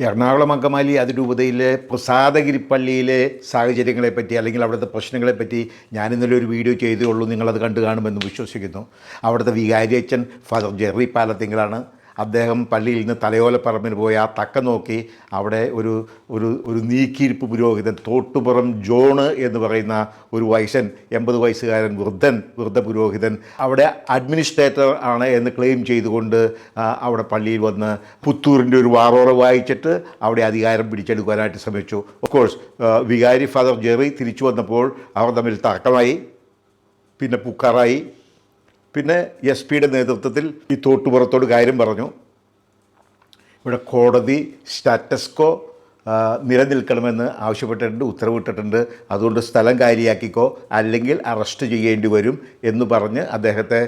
എറണാകുളം അങ്കമാലി അതിരൂപതയിലെ പ്രസാദഗിരി പള്ളിയിലെ സാഹചര്യങ്ങളെപ്പറ്റി അല്ലെങ്കിൽ അവിടുത്തെ പ്രശ്നങ്ങളെപ്പറ്റി ഞാനിന്നലെ ഒരു വീഡിയോ ചെയ്തേ ഉള്ളൂ. നിങ്ങളത് കണ്ടു കാണുമെന്ന് വിശ്വസിക്കുന്നു. അവിടുത്തെ വികാരിയച്ഛൻ ഫാദർ ജെറി പാലത്തിങ്കളാണ്. അദ്ദേഹം പള്ളിയിൽ നിന്ന് തലയോലപ്പറമ്പിൽ പോയി ആ തക്ക നോക്കി അവിടെ ഒരു ഒരു ഒരു നീക്കിയിരിപ്പ് പുരോഹിതൻ തോട്ടുപുറം ജോണ് എന്ന് പറയുന്ന ഒരു വയസ്സൻ എൺപത് വയസ്സുകാരൻ വൃദ്ധൻ വൃദ്ധ പുരോഹിതൻ അവിടെ അഡ്മിനിസ്ട്രേറ്റർ ആണ് എന്ന് ക്ലെയിം ചെയ്തുകൊണ്ട് അവിടെ പള്ളിയിൽ വന്ന് പുത്തൂരിന്റെ ഒരു വാറോറ വായിച്ചിട്ട് അവിടെ അധികാരം പിടിച്ചെടുക്കാനായിട്ട് ശ്രമിച്ചു. ഓഫ് കോഴ്സ് വികാരി ഫാദർ ജെറി തിരിച്ചു വന്നപ്പോൾ അവർ തമ്മിൽ തർക്കമായി പിന്നെ പുക്കാറായി. പിന്നെ എസ് പിയുടെ നേതൃത്വത്തിൽ ഈ തോട്ടുപുറത്തോട് കാര്യം പറഞ്ഞു. ഇവിടെ കോടതി സ്റ്റാറ്റസ്കോ നിലനിൽക്കണമെന്ന് ആവശ്യപ്പെട്ടിട്ടുണ്ട് ഉത്തരവിട്ടിട്ടുണ്ട്. അതുകൊണ്ട് സ്ഥലം കാര്യമാക്കിക്കോ അല്ലെങ്കിൽ അറസ്റ്റ് ചെയ്യേണ്ടി വരും എന്ന് പറഞ്ഞ് അദ്ദേഹത്തെ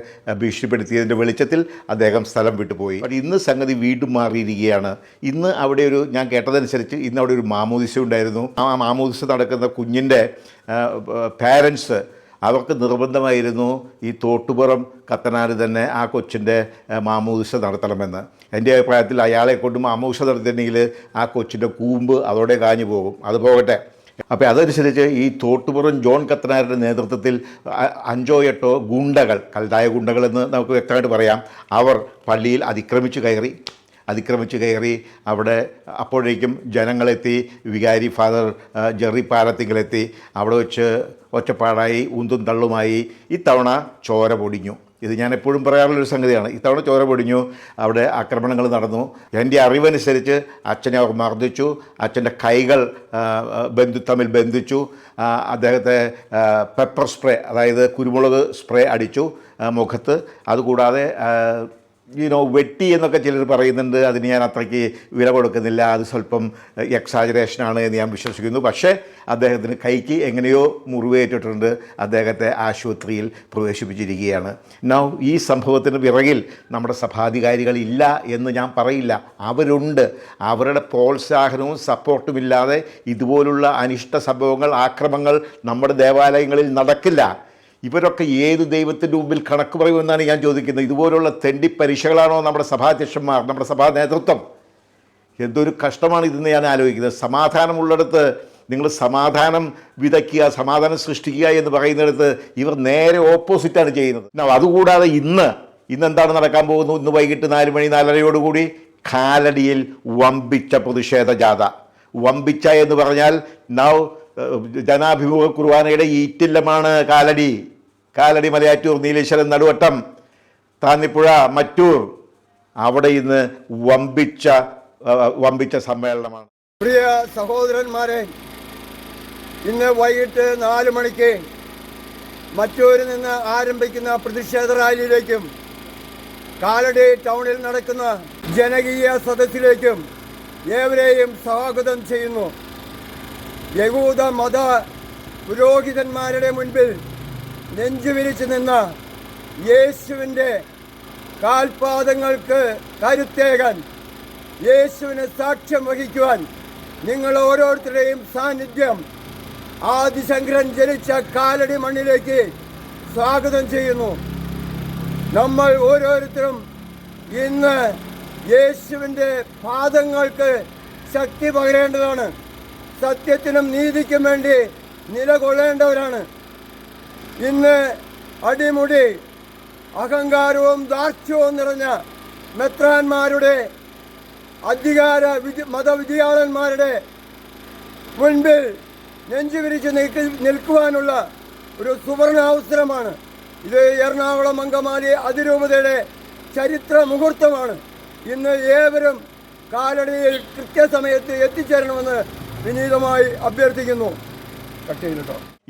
ഭീഷണിപ്പെടുത്തിയതിന്റെ വെളിച്ചത്തിൽ അദ്ദേഹം സ്ഥലം വിട്ടുപോയി. പക്ഷേ ഇന്ന് സംഗതി വീണ്ടും മാറിയിരിക്കുകയാണ്. ഇന്ന് അവിടെ ഒരു ഞാൻ കേട്ടതനുസരിച്ച് ഇന്ന് അവിടെ ഒരു മാമോദിസ ഉണ്ടായിരുന്നു. ആ മാമോദിസ നടക്കുന്ന കുഞ്ഞിന്റെ പാരൻസ് അവർക്ക് നിർബന്ധമായിരുന്നു ഈ തോട്ടുപുറം കത്തനാർ തന്നെ ആ കൊച്ചിന്റെ മാമൂസ നടത്തണമെന്ന്. എന്റെ അഭിപ്രായത്തിൽ അയാളെ കൊണ്ട് മാമൂസ നടത്തിയിട്ടുണ്ടെങ്കിൽ ആ കൊച്ചിന്റെ കൂമ്പ് അതോടെ കാഞ്ഞു പോകും. അത് പോകട്ടെ. അപ്പോൾ അതനുസരിച്ച് ഈ തോട്ടുപുറം ജോൺ കത്തനാരുടെ നേതൃത്വത്തിൽ അഞ്ചോ എട്ടോ ഗുണ്ടകൾ കൽതായ ഗുണ്ടകളെന്ന് നമുക്ക് വ്യക്തമായിട്ട് പറയാം അവർ പള്ളിയിൽ അതിക്രമിച്ചു കയറി. അതിക്രമിച്ച് കയറി അവിടെ അപ്പോഴേക്കും ജനങ്ങളെത്തി. വികാരി ഫാദർ ജെറി പാലത്തിങ്കിലെത്തി. അവിടെ വെച്ച് ഒറ്റപ്പാടായി ഉന്തും തള്ളുമായി. ഇത്തവണ ചോര പൊടിഞ്ഞു. ഇത് ഞാൻ എപ്പോഴും പറയാറുള്ളൊരു സംഗതിയാണ്. ഇത്തവണ ചോര പൊടിഞ്ഞു. അവിടെ ആക്രമണങ്ങൾ നടന്നു. എന്റെ അറിവനുസരിച്ച് അച്ഛനെ അവർ മർദ്ദിച്ചു. അച്ഛന്റെ കൈകൾ ബന്ധു തമ്മിൽ ബന്ധിച്ചു. അദ്ദേഹത്തെ പെപ്പർ സ്പ്രേ അതായത് കുരുമുളക് സ്പ്രേ അടിച്ചു മുഖത്ത്. അതുകൂടാതെ യുനോ വെട്ടി എന്നൊക്കെ ചിലർ പറയുന്നുണ്ട് അതിന് ഞാൻ അത്രയ്ക്ക് വില കൊടുക്കുന്നില്ല അത് സ്വല്പം എക്സാജറേഷനാണ് എന്ന് ഞാൻ വിശ്വസിക്കുന്നു. പക്ഷേ അദ്ദേഹത്തിന് കൈക്ക് എങ്ങനെയോ മുറിവേറ്റിട്ടുണ്ട് അദ്ദേഹത്തെ ആശുപത്രിയിൽ പ്രവേശിപ്പിച്ചിരിക്കുകയാണ്. നൗ ഈ സംഭവത്തിന് പിറകിൽ നമ്മുടെ സഭാധികാരികൾ ഇല്ല എന്ന് ഞാൻ പറയില്ല. അവരുണ്ട്. അവരുടെ പ്രോത്സാഹനവും സപ്പോർട്ടും ഇല്ലാതെ ഇതുപോലുള്ള അനിഷ്ട സംഭവങ്ങൾ ആക്രമങ്ങൾ നമ്മുടെ ദേവാലയങ്ങളിൽ നടക്കില്ല. ഇവരൊക്കെ ഏത് ദൈവത്തിന്റെ മുമ്പിൽ കണക്ക് പറയുമെന്നാണ് ഞാൻ ചോദിക്കുന്നത്. ഇതുപോലുള്ള തെണ്ടി പരീക്ഷകളാണോ നമ്മുടെ സഭാധ്യക്ഷന്മാർ നമ്മുടെ സഭാ നേതൃത്വം? എന്തൊരു കഷ്ടമാണ് ഇതെന്ന് ഞാൻ ആലോചിക്കുന്നത്. സമാധാനമുള്ളിടത്ത് നിങ്ങൾ സമാധാനം വിതയ്ക്കുക സമാധാനം സൃഷ്ടിക്കുക എന്ന് പറയുന്നിടത്ത് ഇവർ നേരെ ഓപ്പോസിറ്റാണ് ചെയ്യുന്നത്. അതുകൂടാതെ ഇന്ന് ഇന്ന് എന്താണ് നടക്കാൻ പോകുന്നത് ഇന്ന് വൈകിട്ട് നാല് മണി നാലരയോടുകൂടി കാലടിയിൽ വമ്പിച്ച പ്രതിഷേധ ജാഥ. വമ്പിച്ച എന്ന് പറഞ്ഞാൽ നൗ ജനാഭിമുഖ കുർബാനയുടെ ഈറ്റില്ലമാണ് കാലടി. കാലടി മലയാറ്റൂർ നീലേശ്വരം നടുവട്ടം താന്നിപ്പുഴ മറ്റൂർ. അവിടെ ഇന്ന് വമ്പിച്ച വമ്പിച്ച സമ്മേളനമാണ്. പ്രിയ സഹോദരന്മാരെ ഇന്ന് വൈകിട്ട് നാല് മണിക്ക് മറ്റൂരിൽ നിന്ന് ആരംഭിക്കുന്ന പ്രതിഷേധ റാലിയിലേക്കും കാലടി ടൗണിൽ നടക്കുന്ന ജനകീയ സദസ്സിലേക്കും ഏവരെയും സ്വാഗതം ചെയ്യുന്നു. യഹൂദ മത പുരോഹിതന്മാരുടെ മുൻപിൽ നെഞ്ചുവിരിച്ചു നിന്ന യേശുവിന്റെ കാൽപാദങ്ങൾക്ക് കരുത്തേകാൻ യേശുവിന് സാക്ഷ്യം വഹിക്കുവാൻ നിങ്ങൾ ഓരോരുത്തരുടെയും സാന്നിധ്യം ആദിശങ്കരൻ ജനിച്ച കാലടി മണ്ണിലേക്ക് സ്വാഗതം ചെയ്യുന്നു. നമ്മൾ ഓരോരുത്തരും ഇന്ന് യേശുവിന്റെ പാദങ്ങൾക്ക് ശക്തി പകരേണ്ടതാണ്. സത്യത്തിനും നീതിക്കും വേണ്ടി നിലകൊള്ളേണ്ടവരാണ്. ഇന്ന് അടിമുടി അഹങ്കാരവും ദാർഢ്യവും നിറഞ്ഞ മെത്രാന്മാരുടെ അധികാര വിധി മതവിധിയാളന്മാരുടെ മുൻപിൽ നെഞ്ചുവിരിച്ച് നിൽക്ക് നിൽക്കുവാനുള്ള ഒരു സുവർണ അവസരമാണ്. ഇത് എറണാകുളം അങ്കമാലി അതിരൂപതയുടെ ചരിത്ര മുഹൂർത്തമാണ്. ഇന്ന് ഏവരും കാലടിയിൽ കൃത്യസമയത്ത് എത്തിച്ചേരണമെന്ന് വിനീതമായി അഭ്യർത്ഥിക്കുന്നു.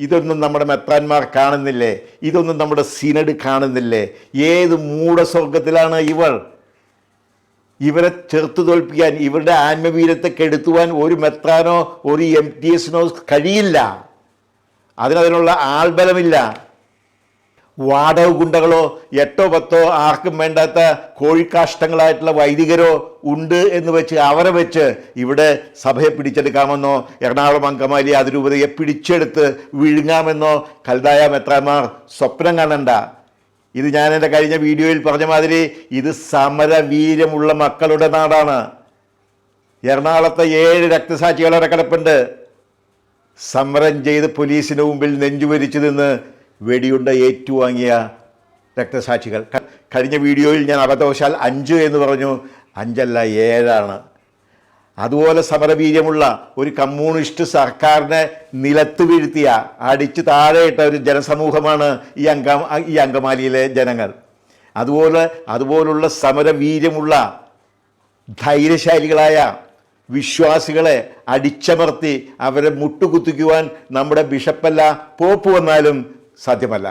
ഇതൊന്നും നമ്മുടെ മെത്രാന്മാർ കാണുന്നില്ലേ? ഇതൊന്നും നമ്മുടെ സിനഡ് കാണുന്നില്ലേ? ഏത് മൂടസ്വർഗത്തിലാണ് ഇവൾ? ഇവരെ ചെറുത്തു തോൽപ്പിക്കാൻ ഇവരുടെ ആത്മവീരത്തെ കെടുത്തുവാൻ ഒരു മെത്രാനോ ഒരു എം ടി എസിനോ കഴിയില്ല. അതിനതിനുള്ള ആൾബലമില്ല. വാടക ഗുണ്ടകളോ എട്ടോ പത്തോ ആർക്കും വേണ്ടാത്ത കോഴിക്കാഷ്ടങ്ങളായിട്ടുള്ള വൈദികരോ ഉണ്ട് എന്ന് വെച്ച് അവരെ വെച്ച് ഇവിടെ സഭയെ പിടിച്ചെടുക്കാമെന്നോ എറണാകുളം അങ്കമാലി അതിരൂപതയെ പിടിച്ചെടുത്ത് വിഴുങ്ങാമെന്നോ കൽതായ മെത്രാമാർ സ്വപ്നം കാണണ്ട. ഇത് ഞാൻ എന്റെ കഴിഞ്ഞ വീഡിയോയിൽ പറഞ്ഞ മാതിരി ഇത് സമരവീര്യമുള്ള മക്കളുടെ നാടാണ്. എറണാകുളത്തെ ഏഴ് രക്തസാക്ഷികളെ കിടപ്പുണ്ട്. സമരം ചെയ്ത് പോലീസിന് മുമ്പിൽ നെഞ്ചുവരിച്ചു നിന്ന് വെടിയുണ്ട ഏറ്റുവാങ്ങിയ രക്തസാക്ഷികൾ. കഴിഞ്ഞ വീഡിയോയിൽ ഞാൻ അബദ്ധവശാൽ അഞ്ച് എന്ന് പറഞ്ഞു. അഞ്ചല്ല ഏഴാണ്. അതുപോലെ സമരവീര്യമുള്ള ഒരു കമ്മ്യൂണിസ്റ്റ് സർക്കാരിനെ നിലത്ത് വീഴ്ത്തിയ അടിച്ചു താഴെയിട്ട ഒരു ജനസമൂഹമാണ് ഈ അങ്ക ഈ അങ്കമാലിയിലെ ജനങ്ങൾ. അതുപോലെ അതുപോലുള്ള സമരവീര്യമുള്ള ധൈര്യശാലികളായ വിശ്വാസികളെ അടിച്ചമർത്തി അവരെ മുട്ടുകുത്തിക്കുവാൻ നമ്മുടെ ബിഷപ്പല്ല പോപ്പ് വന്നാലും സാധ്യമല്ല.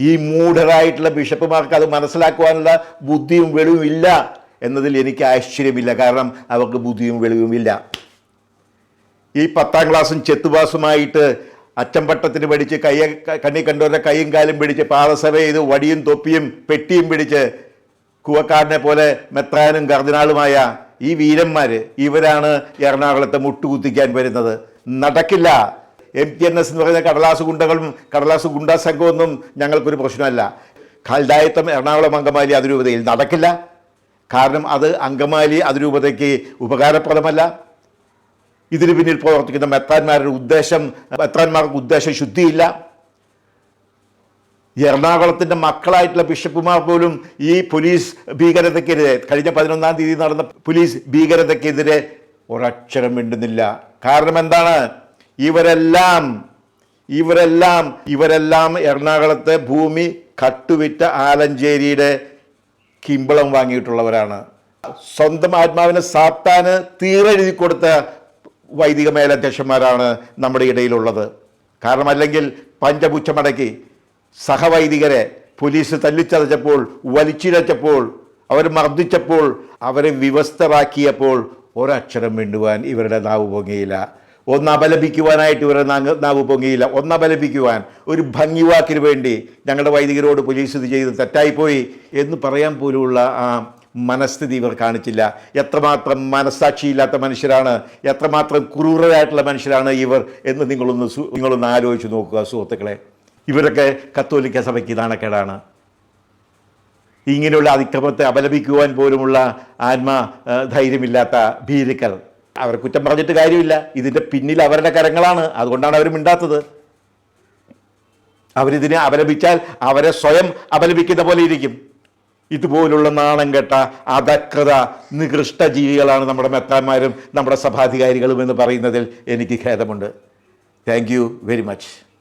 ഈ മൂഢരായിട്ടുള്ള ബിഷപ്പുമാർക്ക് അത് മനസ്സിലാക്കുവാനുള്ള ബുദ്ധിയും വെളിവും ഇല്ല എന്നതിൽ എനിക്ക് ആശ്ചര്യമില്ല കാരണം അവർക്ക് ബുദ്ധിയും വെളിവും ഇല്ല. ഈ പത്താം ക്ലാസ്സും ചെത്തുവാസുമായിട്ട് അച്ചമ്പട്ടത്തിന് പിടിച്ച് കൈ കണ്ണി കണ്ടവരുടെ കൈയും കാലും പിടിച്ച് പാദസഭ ചെയ്ത് വടിയും തൊപ്പിയും പെട്ടിയും പിടിച്ച് കുവക്കാടിനെ പോലെ മെത്രാനും കർദിനാളുമായ ഈ വീരന്മാർ ഇവരാണ് എറണാകുളത്തെ മുട്ടുകുത്തിക്കാൻ വരുന്നത്. നടക്കില്ല. എം ടി എൻ എസ് എന്ന് പറയുന്ന കടലാസ് ഗുണ്ടകളും കടലാസ് ഗുണ്ടാ സംഘമൊന്നും ഞങ്ങൾക്കൊരു പ്രശ്നമല്ല. ഖൽദായത്വം എറണാകുളം അങ്കമാലി അതിരൂപതയിൽ നടക്കില്ല. കാരണം അത് അങ്കമാലി അതിരൂപതയ്ക്ക് ഉപകാരപ്രദമല്ല. ഇതിന് പിന്നിൽ പ്രവർത്തിക്കുന്ന മെത്താന്മാരുടെ ഉദ്ദേശം മെത്താന്മാർക്ക് ഉദ്ദേശം ശുദ്ധിയില്ല. എറണാകുളത്തിന്റെ മക്കളായിട്ടുള്ള ബിഷപ്പുമാർ പോലും ഈ പോലീസ് ഭീകരതയ്ക്കെതിരെ കഴിഞ്ഞ പതിനൊന്നാം തീയതി നടന്ന പോലീസ് ഭീകരതയ്ക്കെതിരെ ഒരക്ഷരം മിണ്ടുന്നില്ല. കാരണം എന്താണ്? ഇവരെല്ലാം ഇവരെല്ലാം ഇവരെല്ലാം എറണാകുളത്തെ ഭൂമി കട്ടുവിറ്റ ആലഞ്ചേരിയുടെ കിമ്പളം വാങ്ങിയിട്ടുള്ളവരാണ്. സ്വന്തം ആത്മാവിന് സാത്താന് തീരെഴുതി കൊടുത്ത വൈദിക മേലധ്യക്ഷന്മാരാണ് നമ്മുടെ ഇടയിലുള്ളത്. കാരണം അല്ലെങ്കിൽ പഞ്ചപുച്ഛമടക്കി സഹവൈദികരെ പോലീസ് തല്ലിച്ചതച്ചപ്പോൾ വലിച്ചിഴച്ചപ്പോൾ അവർ മർദ്ദിച്ചപ്പോൾ അവരെ വിവസ്തരാക്കിയപ്പോൾ ഒരക്ഷരം മിണ്ടുവാൻ ഇവരുടെ നാവ് പൊങ്ങിയില്ല. ഒന്ന് അപലപിക്കുവാനായിട്ട് ഇവരെ നാവ് പൊങ്ങിയില്ല. ഒന്ന് അപലപിക്കുവാൻ. ഒരു ഭംഗിവാക്കിന് വേണ്ടി ഞങ്ങളുടെ വൈദികരോട് പോലീസ് ഇത് ചെയ്ത് തെറ്റായിപ്പോയി എന്ന് പറയാൻ പോലുമുള്ള ആ മനസ്ഥിതി ഇവർ കാണിച്ചില്ല. എത്രമാത്രം മനസ്സാക്ഷിയില്ലാത്ത മനുഷ്യരാണ് എത്രമാത്രം ക്രൂരരായിട്ടുള്ള മനുഷ്യരാണ് ഇവർ എന്ന് നിങ്ങളൊന്ന് നിങ്ങളൊന്ന് ആലോചിച്ച് നോക്കുക സുഹൃത്തുക്കളെ. ഇവരൊക്കെ കത്തോലിക്ക സഭയ്ക്ക് നാണക്കേടാണ്. ഇങ്ങനെയുള്ള അതിക്രമത്തെ അപലപിക്കുവാൻ പോലുമുള്ള ആത്മാ ധൈര്യമില്ലാത്ത ഭീരുക്കൾ. അവർ കുറ്റം പറഞ്ഞിട്ട് കാര്യമില്ല. ഇതിന്റെ പിന്നിൽ അവരുടെ കരങ്ങളാണ്. അതുകൊണ്ടാണ് അവർ മിണ്ടാത്തത്. അവരിതിനെ അപലപിച്ചാൽ അവരെ സ്വയം അപലപിക്കുന്ന പോലെ ഇരിക്കും. ഇതുപോലുള്ള നാണം കെട്ട അധകൃത നികൃഷ്ട ജീവികളാണ് നമ്മുടെ മെത്താന്മാരും നമ്മുടെ സഭാധികാരികളും എന്ന് പറയുന്നതിൽ എനിക്ക് ഖേദമുണ്ട്. Thank very much